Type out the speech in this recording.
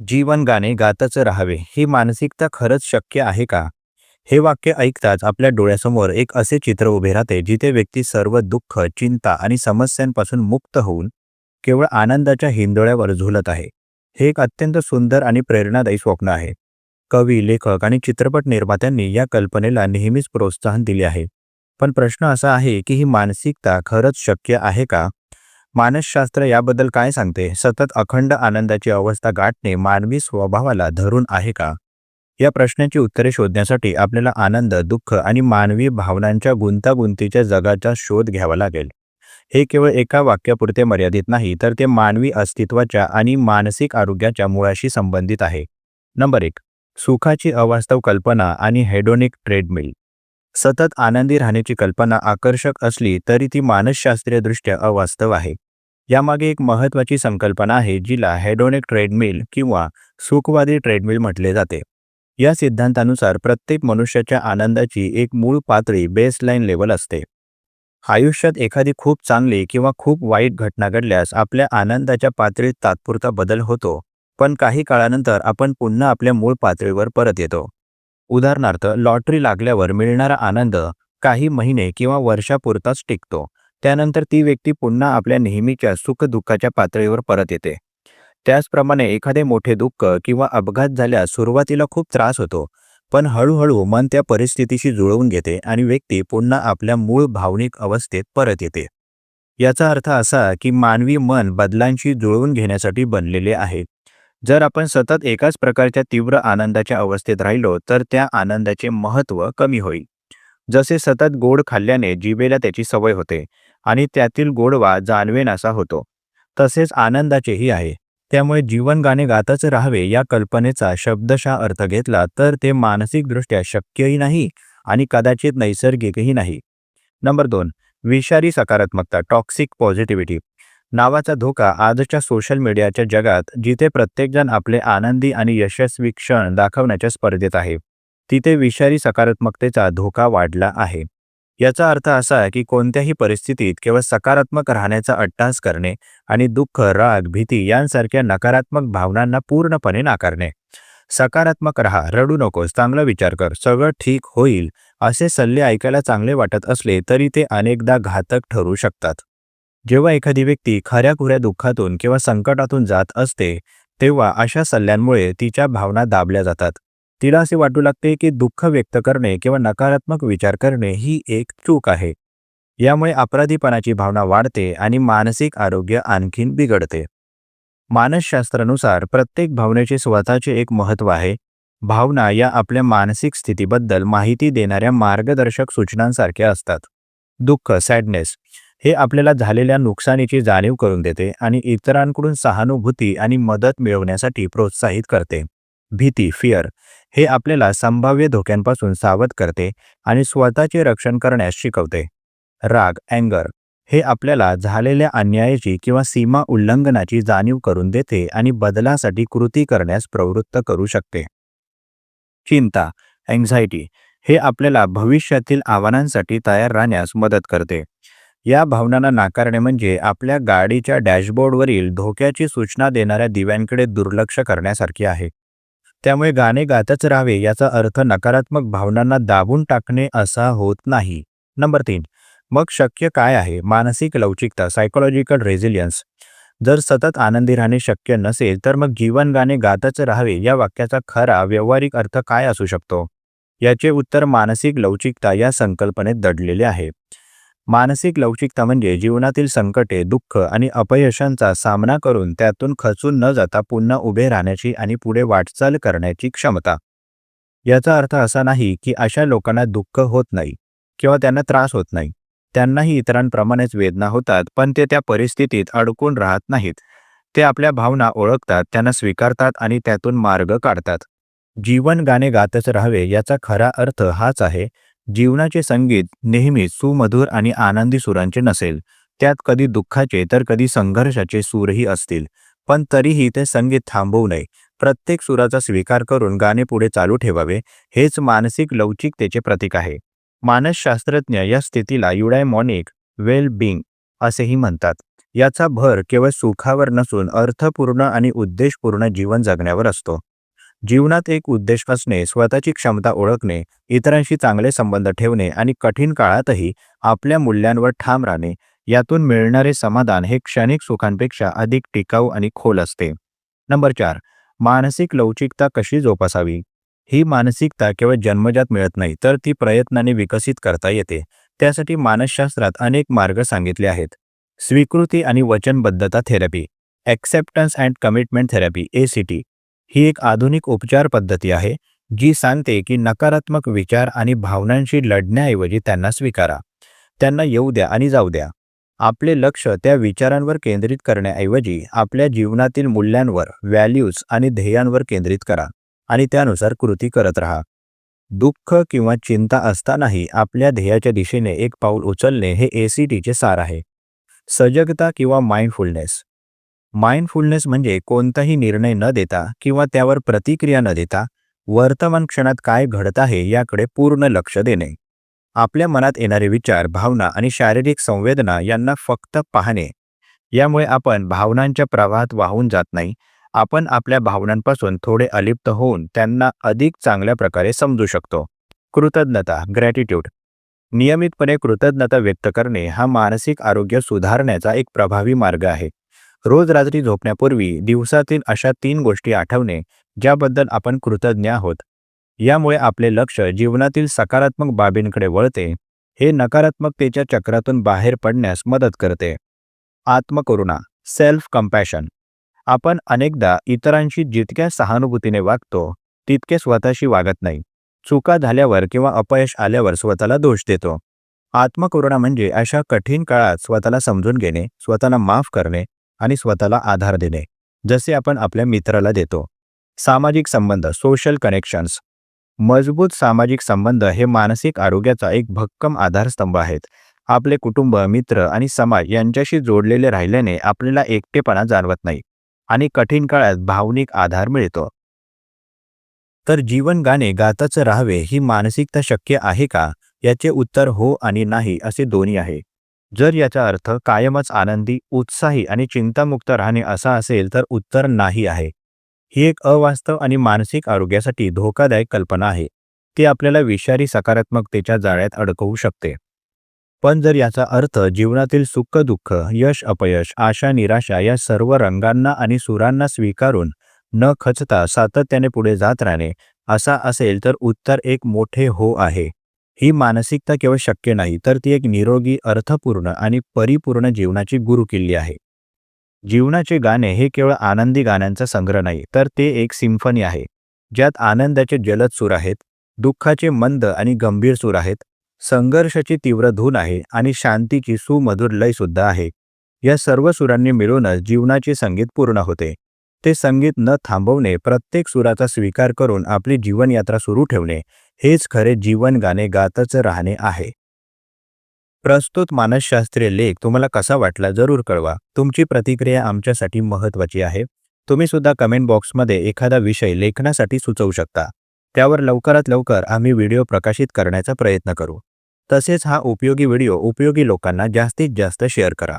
जीवन गाणे गातच राहावे ही मानसिकता खरंच शक्य आहे का? हे वाक्य ऐकताच आपल्या डोळ्यासमोर एक असे चित्र उभे राहते जिथे व्यक्ती सर्व दुःख चिंता आणि समस्यांपासून मुक्त होऊन केवळ आनंदाच्या हिंदोळ्यावर झुलत आहे. हे एक अत्यंत सुंदर आणि प्रेरणादायी स्वप्न आहे. कवी लेखक आणि चित्रपट निर्मात्यांनी या कल्पनेला नेहमीच प्रोत्साहन दिले आहे. पण प्रश्न असा आहे की ही मानसिकता खरंच शक्य आहे का? मानसशास्त्र याबद्दल काय सांगते? सतत अखंड आनंदाची अवस्था गाठणे मानवी स्वभावाला धरून आहे का? या प्रश्नाची उत्तरे शोधण्यासाठी आपल्याला आनंद दुःख आणि मानवी भावनांच्या गुंतागुंतीच्या जगाचा शोध घ्यावा लागेल. हे केवळ एका वाक्यापुरते मर्यादित नाही तर ते मानवी अस्तित्वाच्या आणि मानसिक आरोग्याच्या मुळाशी संबंधित आहे. नंबर एक. सुखाची अवास्तव कल्पना आणि हेडोनिक ट्रेडमिल. सतत आनंदी राहण्याची कल्पना आकर्षक असली तरी ती मानसशास्त्रीयदृष्ट्या अवास्तव आहे. यामागे एक महत्त्वाची संकल्पना आहे जिला हेडोनिक ट्रेडमिल किंवा सुखवादी ट्रेडमिल म्हटले जाते. या सिद्धांतानुसार प्रत्येक मनुष्याच्या आनंदाची एक मूळ पातळी बेसलाईन लेवल असते. आयुष्यात एखादी खूप चांगली किंवा खूप वाईट घटना घडल्यास आपल्या आनंदाच्या पातळीत तात्पुरता बदल होतो पण काही काळानंतर आपण पुन्हा आपल्या मूळ पातळीवर परत येतो. उदाहरणार्थ लॉटरी लागल्यावर मिळणारा आनंद काही महिने किंवा वर्षापुरताच टिकतो. त्यानंतर ती व्यक्ती पुन्हा आपल्या नेहमीच्या सुखदुःखाच्या पातळीवर परत येते. त्याचप्रमाणे एखादे मोठे दुःख किंवा अपघात झाल्यास सुरुवातीला खूप त्रास होतो पण हळूहळू मन त्या परिस्थितीशी जुळवून घेते आणि व्यक्ती पुन्हा आपल्या मूळ भावनिक अवस्थेत परत येते. याचा अर्थ असा की मानवी मन बदलांशी जुळवून घेण्यासाठी बनलेले आहे. जर आपण सतत एकाच प्रकारच्या तीव्र आनंदाच्या अवस्थेत राहिलो तर त्या आनंदाचे महत्त्व कमी होईल. जसे सतत गोड खाल्ल्याने जिभेला त्याची सवय होते आणि त्यातील गोडवा जाणवेनासा होतो. तसेच आनंदाचेही आहे. त्यामुळे जीवन गाणे गातच राहावे या कल्पनेचा शब्दशः अर्थ घेतला तर ते मानसिकदृष्ट्या शक्यही नाही आणि कदाचित नैसर्गिकही नाही. नंबर दोन. विषारी सकारात्मकता टॉक्सिक पॉझिटिव्हिटी. नावाचा धोका आजच्या सोशल मीडियाच्या जगात जिथे प्रत्येकजण आपले आनंदी आणि यशस्वी क्षण दाखवण्याच्या स्पर्धेत आहे तिथे विषारी सकारात्मकतेचा धोका वाढला आहे. याचा अर्थ असा की कोणत्याही परिस्थितीत केवळ सकारात्मक राहण्याचा अट्टास करणे आणि दुःख राग भीती यांसारख्या नकारात्मक भावनांना पूर्णपणे नाकारणे. सकारात्मक राहा रडू नकोस चांगला विचार कर सगळं ठीक होईल असे सल्ले ऐकायला चांगले वाटत असले तरी ते अनेकदा घातक ठरू शकतात. जेव्हा एखादी व्यक्ती खऱ्याखुऱ्या दुःखातून किंवा संकटातून जात असते तेव्हा अशा सल्ल्यांमुळे तिच्या भावना दाबल्या जातात. तिला असे वाटू लागते की दुःख व्यक्त करणे किंवा नकारात्मक विचार करणे ही एक चूक आहे. यामुळे अपराधीपणाची भावना वाढते आणि मानसिक आरोग्य आणखीन बिघडते. मानसशास्त्रानुसार प्रत्येक भावनेचे स्वतःचे एक महत्त्व आहे. भावना या आपल्या मानसिक स्थितीबद्दल माहिती देणाऱ्या मार्गदर्शक सूचनांसारख्या असतात. दुःख सॅडनेस हे आपल्याला झालेल्या नुकसानीची जाणीव करून देते आणि इतरांकडून सहानुभूती आणि मदत मिळवण्यासाठी प्रोत्साहित करते. भीती फिअर हे आपल्याला संभाव्य धोक्यांपासून सावध करते आणि स्वतःचे रक्षण करण्यास शिकवते. राग अँगर हे आपल्याला झालेल्या अन्यायाची किंवा सीमा उल्लंघनाची जाणीव करून देते आणि बदलासाठी कृती करण्यास प्रवृत्त करू शकते. चिंता अँझायटी हे आपल्याला भविष्यातील आव्हानांसाठी तयार राहण्यास मदत करते. या भावनांना नाकारणे म्हणजे आपल्या गाडीच्या डॅशबोर्डवरील धोक्याची सूचना देणाऱ्या दिव्यांकडे दुर्लक्ष करण्यासारखे आहे. त्यामुळे गाणे गातच राहावे याचा अर्थ नकारात्मक भावनांना दाबून टाकणे असा होत नाही. नंबर तीन. मग शक्य काय आहे? मानसिक लवचिकता सायकोलॉजिकल रेझिलियन्स जर सतत आनंदी राहणे शक्य नसेल तर मग जीवन गाणे गातच राहावे या वाक्याचा खरा व्यावहारिक अर्थ काय असू शकतो? याचे उत्तर मानसिक लवचिकता या संकल्पनेत दडलेले आहे. मानसिक लवचिकता म्हणजे जीवनातील संकटे दुःख आणि अपयशांचा सामना करून त्यातून खचून न जाता पुन्हा उभे राहण्याची आणि पुढे वाटचाल करण्याची क्षमता. याचा अर्थ असा नाही की अशा लोकांना दुःख होत नाही किंवा त्यांना त्रास होत नाही. त्यांनाही इतरांप्रमाणेच वेदना होतात पण ते त्या परिस्थितीत अडकून राहत नाहीत. ते आपल्या भावना ओळखतात त्यांना स्वीकारतात आणि त्यातून मार्ग काढतात. जीवन गाणे गातच राहावे याचा खरा अर्थ हाच आहे जीवनाचे संगीत नेहमी सुमधुर आणि आनंदी सुरांचे नसेल. त्यात कधी दुःखाचे तर कधी संघर्षाचे सूरही असतील. पण तरीही ते संगीत थांबवू नये. प्रत्येक सुराचा स्वीकार करून गाणे पुढे चालू ठेवावे हेच मानसिक लवचिकतेचे प्रतीक आहे. मानसशास्त्रज्ञ या स्थितीला युडायमॉनिक वेल बिंग असेही म्हणतात. याचा भर केवळ सुखावर नसून अर्थपूर्ण आणि उद्देशपूर्ण जीवन जगण्यावर असतो. जीवनात एक उद्देश असणे स्वतःची क्षमता ओळखणे इतरांशी चांगले संबंध ठेवणे आणि कठीण काळातही आपल्या मूल्यांवर ठाम राहणे यातून मिळणारे समाधान हे क्षणिक सुखांपेक्षा अधिक टिकाऊ आणि खोल असते. नंबर चार मानसिक लवचिकता कशी जोपासावी? ही मानसिकता केवळ जन्मजात मिळत नाही तर ती प्रयत्नाने विकसित करता येते. त्यासाठी मानसशास्त्रात अनेक मार्ग सांगितले आहेत. स्वीकृती आणि वचनबद्धता therapy acceptance and commitment therapy A C T ही एक आधुनिक उपचार पद्धती आहे जी सांगते की नकारात्मक विचार आणि भावनांशी लढण्याऐवजी त्यांना स्वीकारा. त्यांना येऊ द्या आणि जाऊ द्या. आपले लक्ष त्या विचारांवर केंद्रित करण्याऐवजी आपल्या जीवनातील मूल्यांवर व्हॅल्यूज आणि ध्येयांवर केंद्रित करा आणि त्यानुसार कृती करत राहा. दुःख किंवा चिंता असतानाही आपल्या ध्येयाच्या दिशेने एक पाऊल उचलणे हे ए सी टीचे सार आहे. सजगता किंवा माइंडफुलनेस माइंडफुलनेस म्हणजे कोणताही निर्णय न देता किंवा त्यावर प्रतिक्रिया न देता वर्तमान क्षणात काय घडत आहे याकडे पूर्ण लक्ष देणे. आपल्या मनात येणारे विचार भावना आणि शारीरिक संवेदना यांना फक्त पाहणे. यामुळे आपण भावनांच्या प्रवाहात वाहून जात नाही. आपण आपल्या भावनांपासून थोडे अलिप्त होऊन त्यांना अधिक चांगल्या प्रकारे समजू शकतो. कृतज्ञता ग्रॅटिट्यूड नियमितपणे कृतज्ञता व्यक्त करणे हा मानसिक आरोग्य सुधारण्याचा एक प्रभावी मार्ग आहे. रोज रात्री झोपण्यापूर्वी दिवसातील अशा तीन गोष्टी आठवणे ज्याबद्दल आपण कृतज्ञ आहोत. यामुळे आपले लक्ष जीवनातील सकारात्मक बाबींकडे वळते हे नकारात्मकतेच्या चक्रातून बाहेर पडण्यास मदत करते. आत्मकरुणा सेल्फ कंपॅशन आपण अनेकदा इतरांशी जितक्या सहानुभूतीने वागतो तितके स्वतःशी वागत नाही. चुका झाल्यावर किंवा अपयश आल्यावर स्वतःला दोष देतो. आत्मकरुणा म्हणजे अशा कठीण काळात स्वतःला समजून घेणे स्वतःला माफ करणे आणि स्वतःला आधार देणे जसे आपण आपल्या मित्राला देतो. सामाजिक संबंध सोशल कनेक्शन्स मजबूत सामाजिक संबंध हे मानसिक आरोग्याचा एक भक्कम आधारस्तंभ आहेत. आपले कुटुंब मित्र आणि समाज यांच्याशी जोडलेले राहिल्याने आपल्याला एकटेपणा जाणवत नाही आणि कठीण काळात भावनिक आधार मिळतो. तर जीवन गाणे गाताच राहावे ही मानसिकता शक्य आहे का? याचे उत्तर हो आणि नाही असे दोन्ही आहे. जर याचा अर्थ कायमच आनंदी उत्साही आणि चिंतामुक्त राहणे असा असेल तर उत्तर नाही आहे. ही एक अवास्तव आणि मानसिक आरोग्यासाठी धोकादायक कल्पना आहे. ती आपल्याला विषारी सकारात्मकतेच्या जाळ्यात अडकवू शकते. पण जर याचा अर्थ जीवनातील सुख दुःख यश अपयश आशा निराशा या सर्व रंगांना आणि सुरांना स्वीकारून न खचता सातत्याने पुढे जात राहणे असा असेल तर उत्तर एक मोठे हो आहे. ही मानसिकता केवळ शक्य नाही तर ती एक निरोगी अर्थपूर्ण आणि परिपूर्ण जीवनाची गुरुकिल्ली आहे. जीवनाचे गाणे हे केवळ आनंदी गाण्यांचा संग्रह नाही तर ते एक सिम्फनी आहे ज्यात आनंदाचे जलद सूर आहेत दुःखाचे मंद आणि गंभीर सूर आहेत संघर्षाची तीव्र धून आहे आणि शांतीची सुमधुर लय सुद्धा आहे. या सर्व सुरांनी मिळूनच जीवनाचे संगीत पूर्ण होते. ते संगीत न थांबवणे प्रत्येक सुराचा स्वीकार करून आपली जीवनयात्रा सुरू ठेवणे हेच खरे जीवन गाणे गातच राहणे आहे. प्रस्तुत मानसशास्त्रीय लेख तुम्हाला कसा वाटला जरूर कळवा. तुमची प्रतिक्रिया आमच्यासाठी महत्त्वाची आहे. तुम्ही सुद्धा कमेंट बॉक्समध्ये एखादा विषय लेखनासाठी सुचवू शकता. त्यावर लवकरात लवकर आम्ही व्हिडिओ प्रकाशित करण्याचा प्रयत्न करू. तसेच हा उपयोगी व्हिडिओ उपयोगी लोकांना जास्तीत जास्त शेअर करा.